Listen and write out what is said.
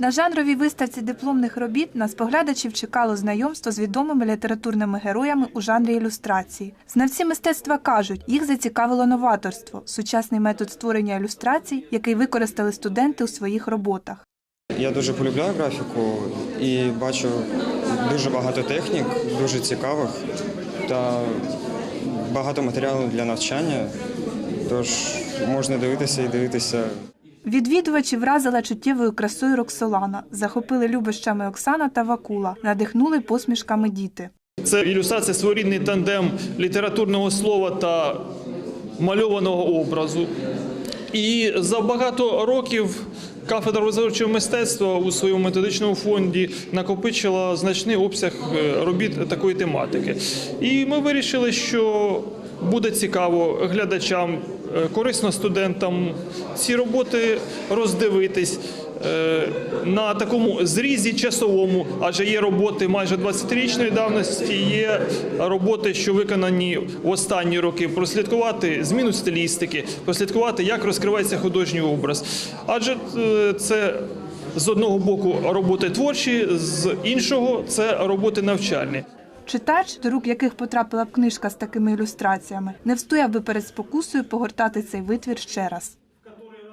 На жанровій виставці дипломних робіт на споглядачів чекало знайомство з відомими літературними героями у жанрі ілюстрації. Знавці мистецтва кажуть, їх зацікавило новаторство, сучасний метод створення ілюстрацій, який використали студенти у своїх роботах. Я дуже полюбляю графіку і бачу дуже багато технік, дуже цікавих та багато матеріалу для навчання. Тож можна дивитися і дивитися. Відвідувачі вразила чуттєвою красою Роксолана, захопили любощами Оксана та Вакула, надихнули посмішками діти. Це ілюстрація своєрідний тандем літературного слова та мальованого образу. І за багато років кафедра розвивчого мистецтва у своєму методичному фонді накопичила значний обсяг е, робіт такої тематики. І ми вирішили, що буде цікаво глядачам, е, корисно студентам ці роботи роздивитись е, на такому зрізі часовому, адже є роботи майже 20-річної давності, є роботи, що виконані в останні роки, прослідкувати зміну стилістики, прослідкувати, як розкривається художній образ. Адже е, це з одного боку роботи творчі, з іншого це роботи навчальні. Читач, до рук яких потрапила б книжка з такими ілюстраціями, не встояв би перед спокусою погортати цей витвір ще раз.